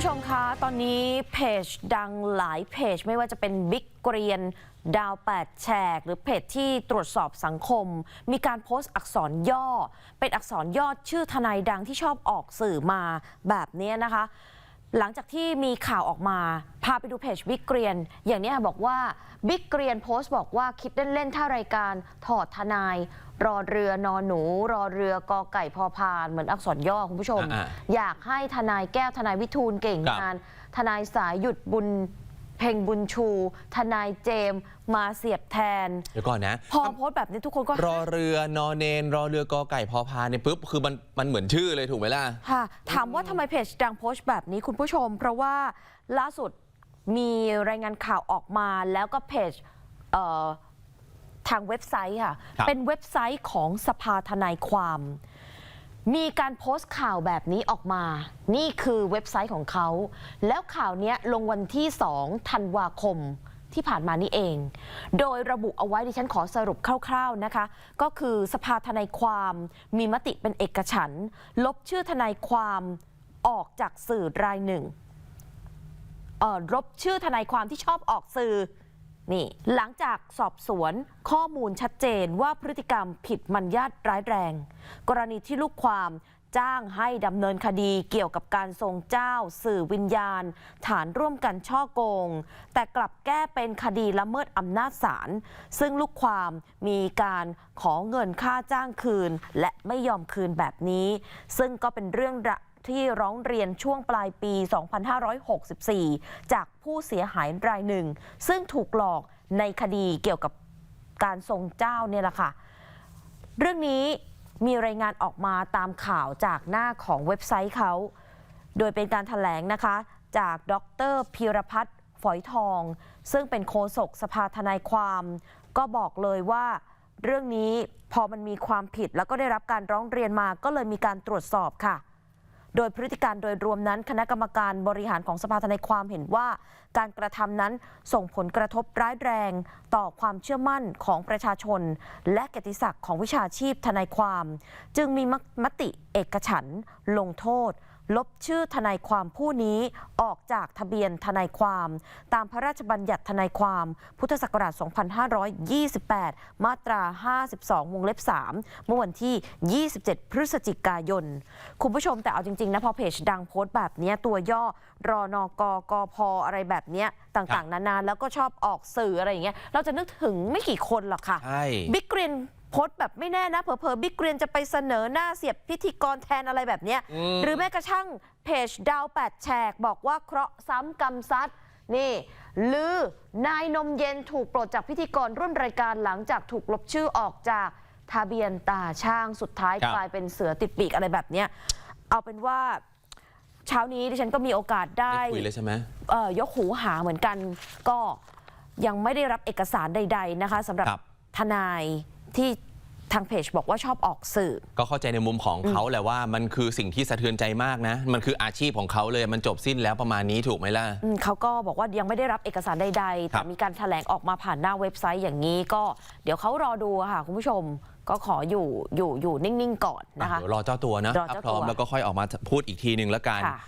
ผู้ชมคะ ตอนนี้เพจดังหลายเพจไม่ว่าจะเป็นบิ๊กเกรียน ดาวแปดแฉก หรือเพจที่ตรวจสอบสังคม มีการโพสต์อักษรย่อ เป็นอักษรย่อชื่อทนายดังที่ชอบออกสื่อมาแบบนี้นะคะ หลังจากที่มีข่าวออกมา พาไปดูเพจบิ๊กเกรียน อย่างนี้ค่ะบอกว่าบิ๊กเกรียนโพสต์บอกว่าคิดเล่นๆ ถ้ารายการถอดทนาย รอเรือนอนหนู รอเรือกอไก่พอพาน เหมือนอักษรย่อคุณผู้ชมอ่าอยากให้ทนายแก้วทนายวิทูลเก่งครับงาน ทนายสายหยุดบุญ เพ่งบุญชู ทนายเจมส์มาเสียบแทน เดี๋ยวก่อนนะ พอโพสต์แบบนี้ทุกคนก็รอเรือนอเนน รอเรือกอไก่พอพานเนี่ยปุ๊บคือมันมันเหมือนชื่อเลยถูกไหมล่ะ ค่ะ ถามว่าทำไมเพจดังโพสต์แบบนี้คุณผู้ชม เพราะว่าล่าสุดมีรายงานข่าวออกมาแล้วก็เพจเอ่อทางเว็บไซต์ค่ะ ครับ เป็นเว็บไซต์ของสภาทนายความ มีการโพสต์ข่าวแบบนี้ออกมา นี่คือเว็บไซต์ของเขา แล้วข่าวนี้ลงวันที่2ธันวาคมที่ผ่านมานี่เอง โดยระบุเอาไว้ดิฉันขอสรุปคร่าวๆนะคะ ก็คือสภาทนายความมีมติเป็นเอกฉันท์ลบชื่อทนายความออกจากสื่อรายหนึ่งออลบชื่อทนายความที่ชอบออกสื่อ นี่ หลังจากสอบสวนข้อมูลชัดเจนว่าพฤติกรรมผิดมัญญาตร้ายแรง กรณีที่ลูกความจ้างให้ดำเนินคดีเกี่ยวกับการทรงเจ้า สื่อวิญญาณ ฐานร่วมกันช่อโกง แต่กลับแก้เป็นคดีละเมิดอำนาจศาลซึ่งลูกความมีการขอเงินค่าจ้างคืน และไม่ยอมคืนแบบนี้ ซึ่งก็เป็นเรื่องระ ที่ร้องเรียนช่วงปลายปี 2564 จากผู้เสียหายรายหนึ่ง ซึ่งถูกหลอกในคดีเกี่ยวกับการทรงเจ้าเนี่ยแหละค่ะ เรื่องนี้มีรายงานออกมาตามข่าวจากหน้าของเว็บไซต์เขา โดยเป็นการถแถลงนะคะ จากดรพีรพัฒน์ฝอยทอง ซึ่งเป็นโฆษกสภาทนายความ ก็บอกเลยว่าเรื่องนี้พอมันมีความผิดแล้วก็ได้รับการร้องเรียนมาก็เลยมีการตรวจสอบค่ะ โดยพฤติการโดยรวมนั้น คณะกรรมการบริหารของสภาทนายความเห็นว่า การกระทำนั้นส่งผลกระทบร้ายแรง ต่อความเชื่อมั่นของประชาชน และเกียรติศักดิ์ของวิชาชีพทนายความ จึงมีมติ เอกฉันท์ลงโทษ ลบชื่อทนายความผู้นี้ออกจากทะเบียนทนายความ ตามพระราชบัญญัติทนายความ พุทธศักราช 2528 มาตรา 52 วงเล็บ 3 เมื่อวันที่ 27 พฤศจิกายน คุณผู้ชมแต่เอาจริง ๆ นะ พอเพจดังโพสต์แบบเนี้ยตัวย่อรอนกกพอะไรแบบเนี้ยต่างๆ นานาแล้วก็ชอบออกสื่ออะไรอย่างเงี้ยเราจะนึกถึงไม่กี่คนหรอกค่ะใช่บิ๊กเกรียนโพสต์แบบไม่แน่นะเผลอๆบิ๊กเกรียนจะไปเสนอหน้าเสียบพิธีกรแทนอะไรแบบเนี้ยอืม หรือแม้กระทั่งเพจดาวแปดแฉกบอกว่าเคราะห์ซ้ำกรรมซัดนี่ ลือนายนมเย็นถูกปลดจากพิธีกรร่วมรายการหลังจากถูกลบชื่อออกจากทะเบียนตาช่างสุดท้ายครับ กลายเป็นเสือติดปีกอะไรแบบเนี้ยเอาเป็นว่าเช้านี้ดิฉันก็มีโอกาสได้ ได้คุยเลยใช่ไหม เอ่อยกหูหาเหมือนกันก็ยังไม่ได้รับเอกสารใด ๆ นะคะสำหรับครับ ทนายที่ ทางเพจบอกว่าชอบออกสื่อ ก็เข้าใจในมุมของเขาแหละว่ามันคือสิ่งที่สะเทือนใจมากนะ มันคืออาชีพของเขาเลยมันจบสิ้นแล้วประมาณนี้ถูกไหมล่ะ อืมเขาก็บอกว่ายังไม่ได้รับเอกสารใดๆครัแต่บมีการแถลงออกมาผ่านหน้าเว็บไซต์อย่างนี้ก็เดี๋ยวเขารอดูอะค่ะ คุณผู้ชมก็ขออยู่อยู่อยู่นิ่งๆ ก่อนนะคะ เดี๋ยวรอเจ้าตัวนะรอถ้าเจ้าพร้อมตัวแล้วก็ค่อยออกมาพูดอีกทีหนึ่งแล้วกัน ค่ะ